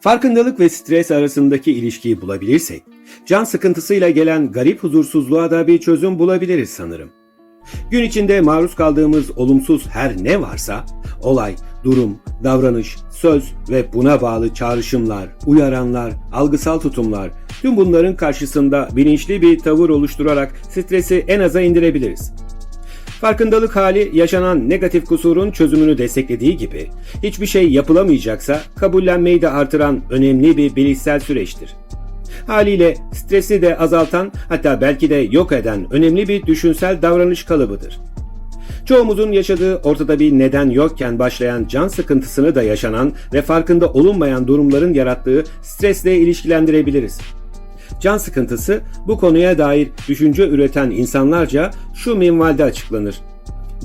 Farkındalık ve stres arasındaki ilişkiyi bulabilirsek, can sıkıntısıyla gelen garip huzursuzluğa da bir çözüm bulabiliriz sanırım. Gün içinde maruz kaldığımız olumsuz her ne varsa, olay, durum, davranış, söz ve buna bağlı çağrışımlar, uyaranlar, algısal tutumlar, tüm bunların karşısında bilinçli bir tavır oluşturarak stresi en aza indirebiliriz. Farkındalık hali yaşanan negatif kusurun çözümünü desteklediği gibi hiçbir şey yapılamayacaksa kabullenmeyi de artıran önemli bir bilişsel süreçtir. Haliyle stresi de azaltan hatta belki de yok eden önemli bir düşünsel davranış kalıbıdır. Çoğumuzun yaşadığı ortada bir neden yokken başlayan can sıkıntısını da yaşanan ve farkında olunmayan durumların yarattığı stresle ilişkilendirebiliriz. Can sıkıntısı bu konuya dair düşünce üreten insanlarca şu minvalde açıklanır.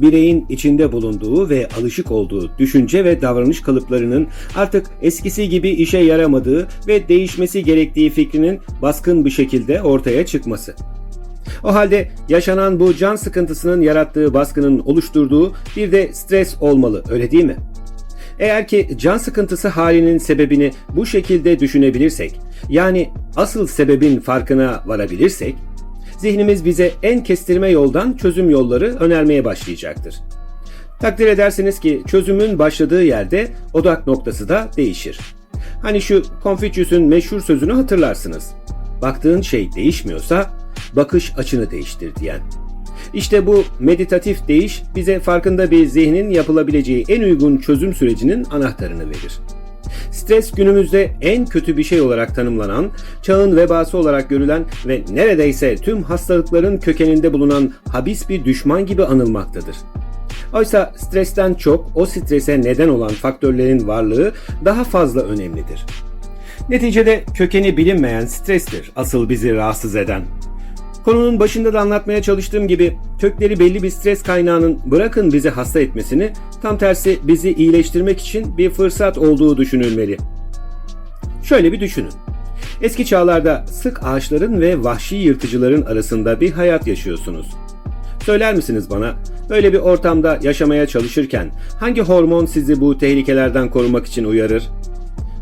Bireyin içinde bulunduğu ve alışık olduğu düşünce ve davranış kalıplarının artık eskisi gibi işe yaramadığı ve değişmesi gerektiği fikrinin baskın bir şekilde ortaya çıkması. O halde yaşanan bu can sıkıntısının yarattığı baskının oluşturduğu bir de stres olmalı, öyle değil mi? Eğer ki can sıkıntısı halinin sebebini bu şekilde düşünebilirsek, yani asıl sebebin farkına varabilirsek, zihnimiz bize en kestirme yoldan çözüm yolları önermeye başlayacaktır. Takdir edersiniz ki çözümün başladığı yerde odak noktası da değişir. Hani şu Confucius'un meşhur sözünü hatırlarsınız. Baktığın şey değişmiyorsa bakış açını değiştir diyen. İşte bu meditatif değiş bize farkında bir zihnin yapılabileceği en uygun çözüm sürecinin anahtarını verir. Stres günümüzde en kötü bir şey olarak tanımlanan, çağın vebası olarak görülen ve neredeyse tüm hastalıkların kökeninde bulunan habis bir düşman gibi anılmaktadır. Oysa stresten çok o strese neden olan faktörlerin varlığı daha fazla önemlidir. Neticede kökeni bilinmeyen strestir asıl bizi rahatsız eden. Konunun başında da anlatmaya çalıştığım gibi kökleri belli bir stres kaynağının bırakın bizi hasta etmesini, tam tersi bizi iyileştirmek için bir fırsat olduğu düşünülmeli. Şöyle bir düşünün. Eski çağlarda sık ağaçların ve vahşi yırtıcıların arasında bir hayat yaşıyorsunuz. Söyler misiniz bana, böyle bir ortamda yaşamaya çalışırken hangi hormon sizi bu tehlikelerden korumak için uyarır?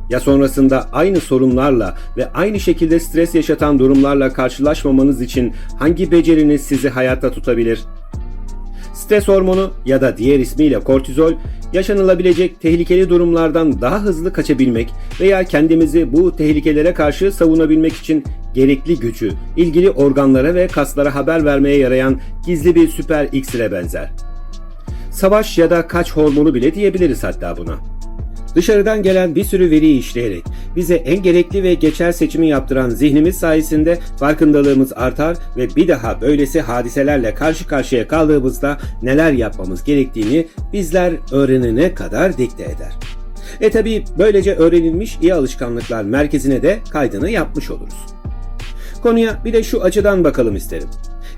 Ya sonrasında aynı sorunlarla ve aynı şekilde stres yaşatan durumlarla karşılaşmamanız için hangi beceriniz sizi hayatta tutabilir? Stres hormonu ya da diğer ismiyle kortizol, yaşanılabilecek tehlikeli durumlardan daha hızlı kaçabilmek veya kendimizi bu tehlikelere karşı savunabilmek için gerekli gücü, ilgili organlara ve kaslara haber vermeye yarayan gizli bir süper iksire benzer. Savaş ya da kaç hormonu bile diyebiliriz hatta buna. Dışarıdan gelen bir sürü veriyi işleyerek bize en gerekli ve geçer seçimi yaptıran zihnimiz sayesinde farkındalığımız artar ve bir daha böylesi hadiselerle karşı karşıya kaldığımızda neler yapmamız gerektiğini bizler öğrenene kadar dikte eder. E tabi böylece öğrenilmiş iyi alışkanlıklar merkezine de kaydını yapmış oluruz. Konuya bir de şu açıdan bakalım isterim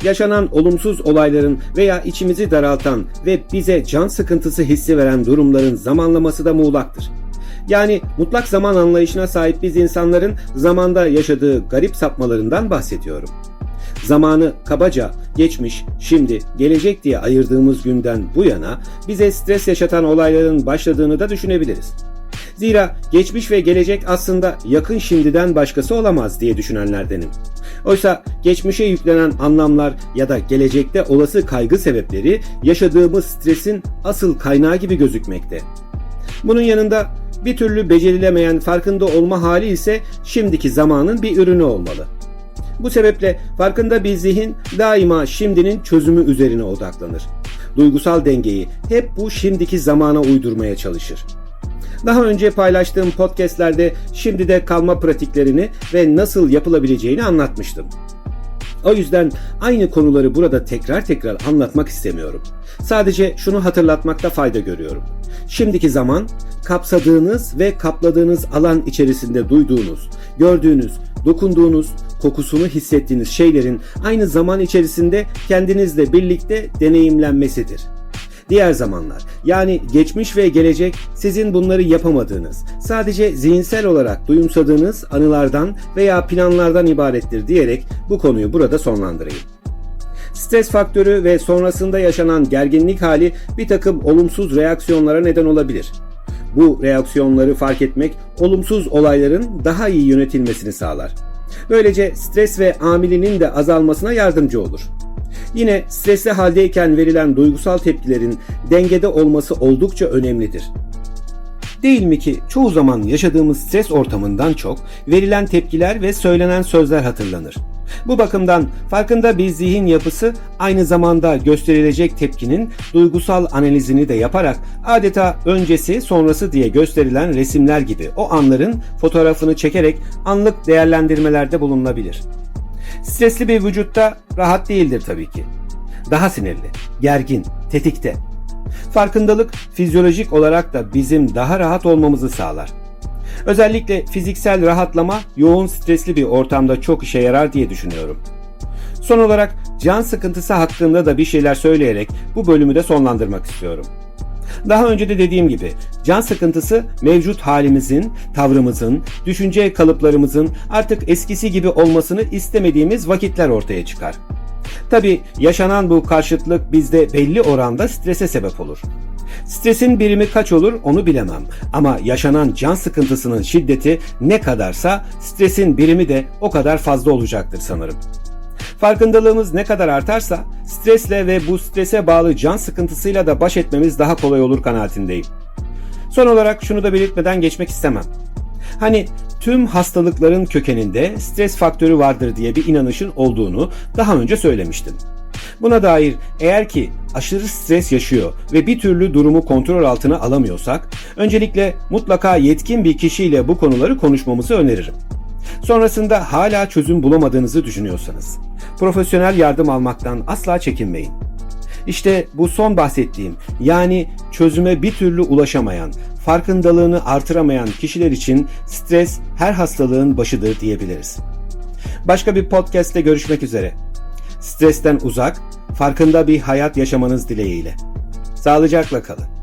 yaşanan olumsuz olayların veya içimizi daraltan ve bize can sıkıntısı hissi veren durumların zamanlaması da muğlaktır. Yani mutlak zaman anlayışına sahip biz insanların zamanda yaşadığı garip sapmalarından bahsediyorum. Zamanı kabaca geçmiş, şimdi, gelecek diye ayırdığımız günden bu yana bize stres yaşatan olayların başladığını da düşünebiliriz. Zira geçmiş ve gelecek aslında yakın şimdiden başkası olamaz diye düşünenlerdenim. Oysa geçmişe yüklenen anlamlar ya da gelecekte olası kaygı sebepleri yaşadığımız stresin asıl kaynağı gibi gözükmekte. Bunun yanında bir türlü becerilemeyen farkında olma hali ise şimdiki zamanın bir ürünü olmalı. Bu sebeple farkında bir zihin daima şimdinin çözümü üzerine odaklanır. Duygusal dengeyi hep bu şimdiki zamana uydurmaya çalışır. Daha önce paylaştığım podcastlerde şimdi de kalma pratiklerini ve nasıl yapılabileceğini anlatmıştım. O yüzden aynı konuları burada tekrar tekrar anlatmak istemiyorum. Sadece şunu hatırlatmakta fayda görüyorum. Şimdiki zaman kapsadığınız ve kapladığınız alan içerisinde duyduğunuz, gördüğünüz, dokunduğunuz, kokusunu hissettiğiniz şeylerin aynı zaman içerisinde kendinizle birlikte deneyimlenmesidir. Diğer zamanlar yani geçmiş ve gelecek sizin bunları yapamadığınız, sadece zihinsel olarak duyumsadığınız anılardan veya planlardan ibarettir diyerek bu konuyu burada sonlandırayım. Stres faktörü ve sonrasında yaşanan gerginlik hali bir takım olumsuz reaksiyonlara neden olabilir. Bu reaksiyonları fark etmek olumsuz olayların daha iyi yönetilmesini sağlar. Böylece stres ve amilinin de azalmasına yardımcı olur. Yine stresli haldeyken verilen duygusal tepkilerin dengede olması oldukça önemlidir. Değil mi ki çoğu zaman yaşadığımız stres ortamından çok verilen tepkiler ve söylenen sözler hatırlanır. Bu bakımdan farkında bir zihin yapısı aynı zamanda gösterilecek tepkinin duygusal analizini de yaparak adeta öncesi sonrası diye gösterilen resimler gibi o anların fotoğrafını çekerek anlık değerlendirmelerde bulunabilir. Stresli bir vücutta rahat değildir tabii ki. Daha sinirli, gergin, tetikte. Farkındalık fizyolojik olarak da bizim daha rahat olmamızı sağlar. Özellikle fiziksel rahatlama yoğun stresli bir ortamda çok işe yarar diye düşünüyorum. Son olarak can sıkıntısı hakkında da bir şeyler söyleyerek bu bölümü de sonlandırmak istiyorum. Daha önce de dediğim gibi can sıkıntısı mevcut halimizin, tavrımızın, düşünce kalıplarımızın artık eskisi gibi olmasını istemediğimiz vakitler ortaya çıkar. Tabi yaşanan bu karşıtlık bizde belli oranda strese sebep olur. Stresin birimi kaç olur onu bilemem ama yaşanan can sıkıntısının şiddeti ne kadarsa stresin birimi de o kadar fazla olacaktır sanırım. Farkındalığımız ne kadar artarsa stresle ve bu strese bağlı can sıkıntısıyla da baş etmemiz daha kolay olur kanaatindeyim. Son olarak şunu da belirtmeden geçmek istemem. Hani tüm hastalıkların kökeninde stres faktörü vardır diye bir inanışın olduğunu daha önce söylemiştim. Buna dair eğer ki aşırı stres yaşıyor ve bir türlü durumu kontrol altına alamıyorsak, öncelikle mutlaka yetkin bir kişiyle bu konuları konuşmamızı öneririm. Sonrasında hala çözüm bulamadığınızı düşünüyorsanız, profesyonel yardım almaktan asla çekinmeyin. İşte bu son bahsettiğim yani çözüme bir türlü ulaşamayan, farkındalığını artıramayan kişiler için stres her hastalığın başıdır diyebiliriz. Başka bir podcast'te görüşmek üzere. Stresten uzak, farkında bir hayat yaşamanız dileğiyle. Sağlıcakla kalın.